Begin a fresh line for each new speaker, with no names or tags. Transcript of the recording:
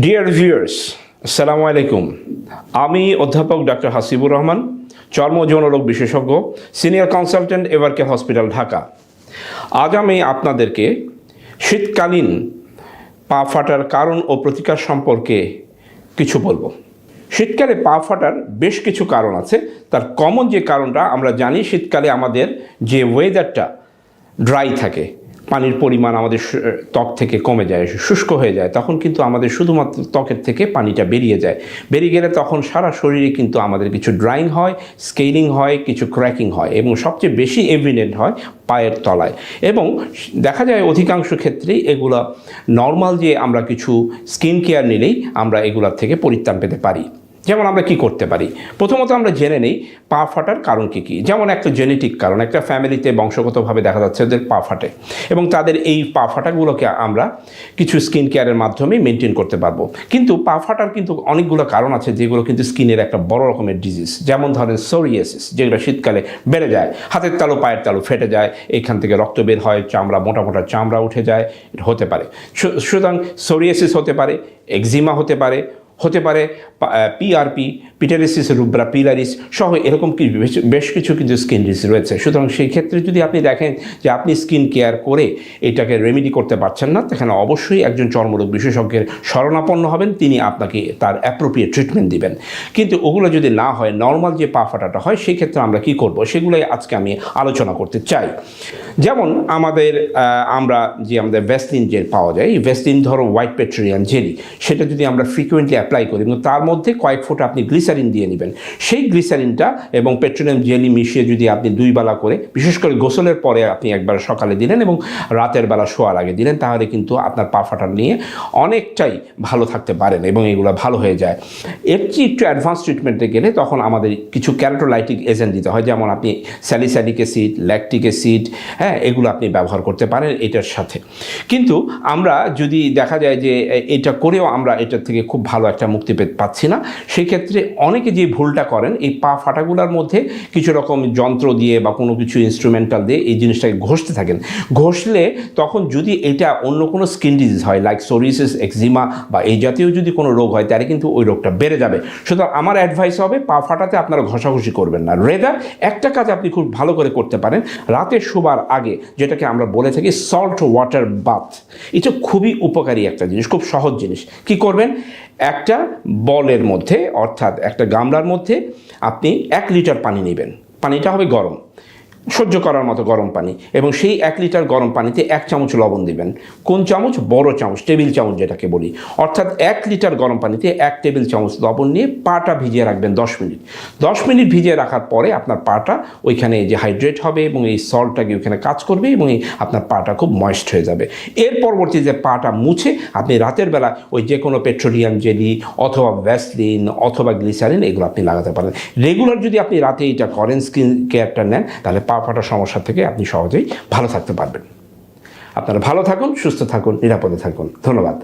Dear viewers আসসালামু আলাইকুম আমি অধ্যাপক ডক্টর হাসিবুর রহমান, চর্ম যৌনরোগ বিশেষজ্ঞ senior consultant Evercare hospital Dhaka. আজ আমি আপনাদেরকে শীতকালীন পা ফাটার কারণ ও প্রতিকার সম্পর্কে কিছু বলব। শীতকালে পা ফাটার বেশ কিছু কারণ আছে। তার কমন যে কারণটা আমরা জানি, শীতকালে আমাদের যে ওয়েদারটা ড্রাই থাকে পানির পরিমাণ আমাদের ত্বক থেকে কমে যায় শুষ্ক হয়ে যায়, তখন কিন্তু আমাদের শুধুমাত্র ত্বকের থেকে পানিটা বেরিয়ে যায়। বেরিয়ে গেলে তখন সারা শরীরে কিন্তু আমাদের কিছু ড্রাইং হয়, স্কেলিং হয়, কিছু ক্র্যাকিং হয় এবং সবচেয়ে বেশি এভিডেন্ট হয় পায়ের তলায়। এবং দেখা যায় অধিকাংশ ক্ষেত্রেই এগুলা নর্মাল যে আমরা কিছু স্কিন কেয়ার নিলেই আমরা এগুলার থেকে পরিত্রাণ পেতে পারি। যেমন আমরা কি করতে পারি? প্রথমত আমরা জেনে নেই পা ফাটার কারণ কী কী। যেমন একটা জেনেটিক কারণ, একটা ফ্যামিলিতে বংশগতভাবে দেখা যাচ্ছে ওদের পা ফাটে এবং তাদের এই পা ফাটাগুলোকে আমরা কিছু স্কিন কেয়ারের মাধ্যমে মেনটেন করতে পারব। কিন্তু পা ফাটার কিন্তু অনেকগুলো কারণ আছে যেগুলো কিন্তু স্কিনের একটা বড় রকমের ডিজিজ যেমন ধরেন সোরিয়াসিস যেগুলো শীতকালে বেড়ে যায়, হাতের তালু, পায়ের তালু ফেটে যায়, এখান থেকে রক্ত বের হয়, চামড়া, মোটা মোটা চামড়া উঠে যায় হতে পারে। সুতরাং সোরিয়াসিস হতে পারে এক্সিমা হতে পারে হতে পারে পিআরপি পিটারিসিস রুব্রা পিলারিস সহ এরকম কি বেশ- কিছু কিন্তু স্কিন ডিজিজ রয়েছে। সুতরাং সেই ক্ষেত্রে যদি আপনি দেখেন যে আপনি স্কিন কেয়ার করে এটাকে রেমেডি করতে পারছেন না সেখানে অবশ্যই একজন চর্মরোগ বিশেষজ্ঞের শরণাপন্ন হবেন, তিনি আপনাকে তার অ্যাপ্রোপ্রিয়েট ট্রিটমেন্ট দিবেন। কিন্তু ওগুলো যদি না হয় নর্মাল যে পা ফাটাটা হয়, সেই ক্ষেত্রে আমরা কি করব? সেগুলোই আজকে আমি আলোচনা করতে চাই। যেমন আমাদের আমরা যে আমাদের ভ্যাসলিন জেল পাওয়া যায়, এই ভ্যাসলিন ধরো হোয়াইট পেট্রোলিয়াম জেলি সেটা যদি আমরা ফ্রিকুয়েন্টলি অ্যাপ্লাই করি। এবং তার মধ্যে কয়েক ফোঁটা আপনি গ্লিসারিন দিয়ে নেবেন। সেই গ্লিসারিনটা এবং পেট্রোলিয়াম জেলি মিশিয়ে যদি আপনি দুই বেলা করে, বিশেষ করে গোসলের পরে আপনি একবার সকালে দিলেন এবং রাতের বেলা শোয়ার আগে দিলেন, তাহলে কিন্তু আপনার পা ফাটা নিয়ে অনেকটাই ভালো থাকতে পারেন এবং এগুলো ভালো হয়ে যায়। এর চেয়ে একটু অ্যাডভান্স ট্রিটমেন্টে গেলে তখন আমাদের কিছু ক্যারোটোলাইটিক এজেন্ট দিতে হয়, যেমন আপনি স্যালিস্যালিক অ্যাসিড ল্যাকটিক অ্যাসিড হ্যাঁ এগুলো আপনি ব্যবহার করতে পারেন এটার সাথে। কিন্তু আমরা যদি দেখা যায় যে এটা করেও আমরা এটার থেকে খুব ভালো একটা মুক্তি পাচ্ছি না। সেই ক্ষেত্রে অনেকে যে ভুলটা করেন, এই পা ফাটাগুলার মধ্যে কিছু রকম যন্ত্র দিয়ে বা কোনো কিছু ইনস্ট্রুমেন্টাল দিয়ে এই জিনিসটাকে ঘষতে থাকেন। ঘষলে তখন যদি এটা অন্য কোনো স্কিন ডিজিজ হয় লাইক সোরিসিস এক্সিমা বা এই জাতীয় যদি কোনো রোগ হয়, তাহলে কিন্তু ওই রোগটা বেড়ে যাবে। সুতরাং আমার অ্যাডভাইস হবে, পা ফাটাতে আপনারা ঘষাঘষি করবেন না। রেদার একটা কাজ আপনি খুব ভালো করে করতে পারেন, রাতে শোবার আগে যেটাকে আমরা বলে থাকি সল্ট ওয়াটার বাথ এটা খুবই উপকারী একটা জিনিস, খুব সহজ জিনিস। কি করবেন? একটা বলের মধ্যে, অর্থাৎ একটা গামলার মধ্যে আপনি এক লিটার পানি নেবেন। পানিটা হবে গরম। সহ্য করার মতো গরম পানি এবং সেই এক লিটার গরম পানিতে এক চামচ লবণ দিবেন। কোন চামচ? বড় চামচ, টেবিল চামচ যেটাকে বলি। অর্থাৎ এক লিটার গরম পানিতে এক টেবিল চামচ লবণ নিয়ে পাটা ভিজিয়ে রাখবেন দশ মিনিট। দশ মিনিট ভিজিয়ে রাখার পরে আপনার পাটা ওইখানে যে হাইড্রেট হবে এবং এই সল্টটাকে ওইখানে কাজ করবে এবং এই আপনার পাটা খুব ময়েস্ট হয়ে যাবে। এর পরবর্তী যে পাটা মুছে, আপনি রাতের বেলা ওই যে কোনো পেট্রোলিয়াম জেলি অথবা ভ্যাসলিন অথবা গ্লিসারিন এগুলো আপনি লাগাতে পারেন। রেগুলার যদি আপনি রাতে এটা করেন, স্কিন কেয়ারটা নেন, তাহলে পা ফাটার সমস্যা থেকে আপনি সহজেই ভালো থাকতে পারবেন। আপনারা ভালো থাকুন, সুস্থ থাকুন, নিরাপদে থাকুন। ধন্যবাদ।